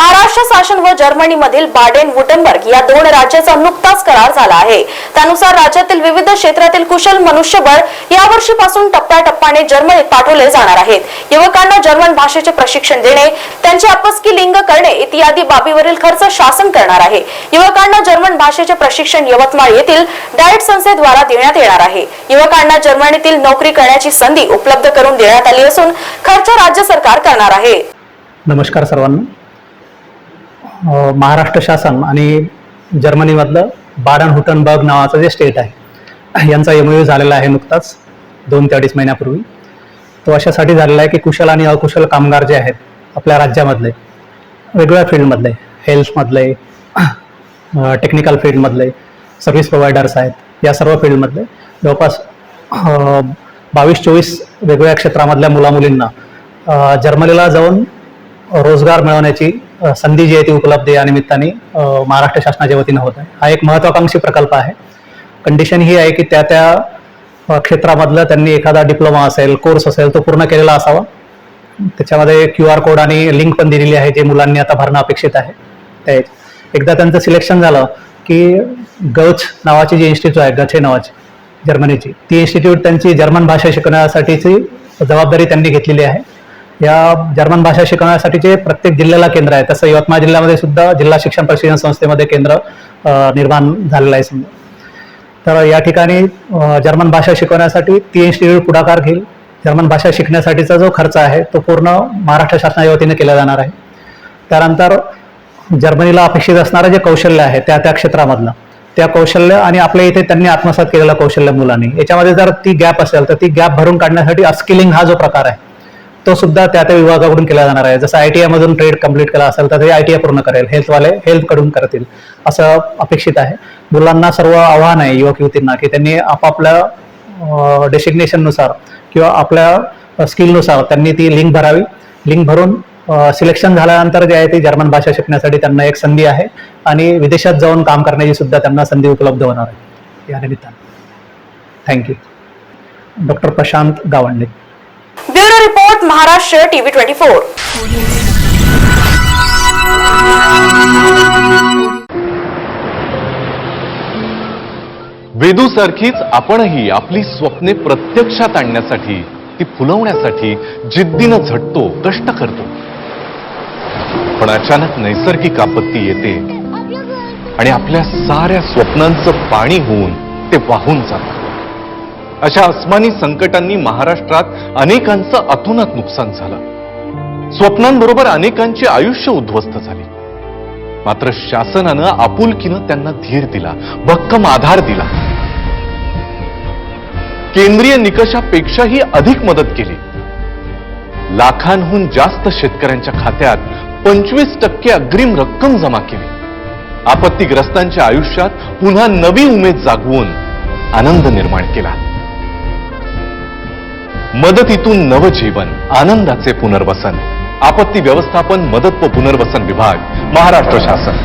महाराष्ट्र शासन व जर्मनीमधील बाडेन वुटनबर्ग या दोन राज्याचा नुकताच करार झाला आहे. त्यानुसार राज्यातील विविध क्षेत्रातील कुशल मनुष्यबळ यावर्षीपासून टप्प्याटप्प्याने जर्मनीत पाठवले जाणार आहेत. युवकांना जर्मन भाषेचे प्रशिक्षण देणे त्यांचे आपस्की लिंग करणे इत्यादी बाबीवरील खर्च शासन करणार आहे. युवकांना जर्मन भाषेचे प्रशिक्षण यवतमाळ येथील डाएट संस्थेद्वारा देण्यात येणार आहे. युवकांना जर्मनीतील नोकरी करण्याची संधी उपलब्ध करून देण्यात आली असून खर्च राज्य सरकार करणार आहे. नमस्कार सर्वांना. महाराष्ट्र शासन आणि जर्मनीमधलं बाडन हुटनबर्ग नावाचं जे स्टेट आहे यांचा एम यू झालेला आहे नुकताच दोन ते अडीच महिन्यापूर्वी. तो अशासाठी झालेला आहे की कुशल आणि अकुशल कामगार जे आहेत आपल्या राज्यामधले वेगवेगळ्या फील्डमधले हेल्थमधले टेक्निकल फील्डमधले सर्व्हिस प्रोव्हायडर्स आहेत या सर्व फील्डमधले जवळपास बावीस चोवीस वेगवेगळ्या क्षेत्रामधल्या मुलामुलींना जर्मनीला जाऊन रोजगार मिळवण्याची संधी जी आहे ती उपलब्ध या निमित्ताने महाराष्ट्र शासनाच्या वतीनं होत आहे. हा एक महत्वाकांक्षी प्रकल्प आहे. कंडिशन ही आहे की त्या त्या क्षेत्रामधलं त्यांनी एखादा डिप्लोमा असेल कोर्स असेल तो पूर्ण केलेला असावा. त्याच्यामध्ये क्यू आर कोड आणि लिंक पण दिलेली आहे जे मुलांनी आता भरणं अपेक्षित आहे. त्या एकदा त्यांचं सिलेक्शन झालं की गच नावाची जी इन्स्टिट्यूट आहे गछे नावाची जर्मनीची ती इन्स्टिट्यूट त्यांची जर्मन भाषा शिकण्यासाठीची जबाबदारी त्यांनी घेतलेली आहे. या जर्मन भाषा शिकवण्यासाठीचे प्रत्येक जिल्ह्याला केंद्र आहे. तसं यवतमाळ जिल्ह्यामध्ये सुद्धा जिल्हा शिक्षण प्रशिक्षण संस्थेमध्ये केंद्र निर्माण झालेलं आहे समजा. तर या ठिकाणी जर्मन भाषा शिकवण्यासाठी ती इन्स्टिट्यूट पुढाकार घेईल. जर्मन भाषा शिकण्यासाठीचा जो खर्च आहे तो पूर्ण महाराष्ट्र शासनाच्या वतीने केला जाणार आहे. त्यानंतर जर्मनीला अपेक्षित असणारं जे कौशल्य आहे त्या त्या क्षेत्रामधलं. त्या कौशल्य आणि आपल्या इथे त्यांनी आत्मसात केलेलं कौशल्य मुलांनी. याच्यामध्ये जर ती गॅप असेल तर ती गॅप भरून काढण्यासाठी अस्किलिंग हा जो प्रकार आहे तो सुद्धा त्या त्या विभागाकडून केला जाणार आहे. जसं आय टी आयमधून ट्रेड कंप्लीट केला असेल तर ते आय टी आय पूर्ण करेल. हेल्थवाले हेल्थकडून करतील. असं अपेक्षित आहे. मुलांना सर्व आव्हान आहे युवक युवतींना की त्यांनी आपापल्या डेसिग्नेशननुसार किंवा आपल्या स्किलनुसार त्यांनी ती लिंक भरावी. लिंक भरून सिलेक्शन झाल्यानंतर जे आहे ती जर्मन भाषा शिकण्यासाठी त्यांना एक संधी आहे आणि विदेशात जाऊन काम करण्याची सुद्धा त्यांना संधी उपलब्ध होणार आहे. या निमित्तानं. Thank you doctor Prashant Gawande. Bureau Maharashtra TV twenty four. वेदूसारखीच आपणही आपली स्वप्ने प्रत्यक्षात आणण्यासाठी ती फुलवण्यासाठी जिद्दीनं झटतो कष्ट करतो. पण अचानक नैसर्गिक आपत्ती येते आणि आपल्या साऱ्या स्वप्नांचं पाणी होऊन ते वाहून जातं. अशा अस्मानी संकटांनी महाराष्ट्रात अनेकांचं अतोनात नुकसान झालं. स्वप्नांबरोबर अनेकांची आयुष्य उद्ध्वस्त झाली. मात्र शासनानं आपुलकीनं त्यांना धीर दिला भक्कम आधार दिला. केंद्रीय निकषापेक्षाही अधिक मदत केली. लाखांहून जास्त शेतकऱ्यांच्या खात्यात पंचवीस टक्के अग्रिम रक्कम जमा केली. आपत्तीग्रस्तांच्या आयुष्यात पुन्हा नवी उमेद जागवून आनंद निर्माण केला. मदतीतून नवजीवन आनंदाचे पुनर्वसन आपत्ती व्यवस्थापन मदत व पुनर्वसन विभाग महाराष्ट्र शासन.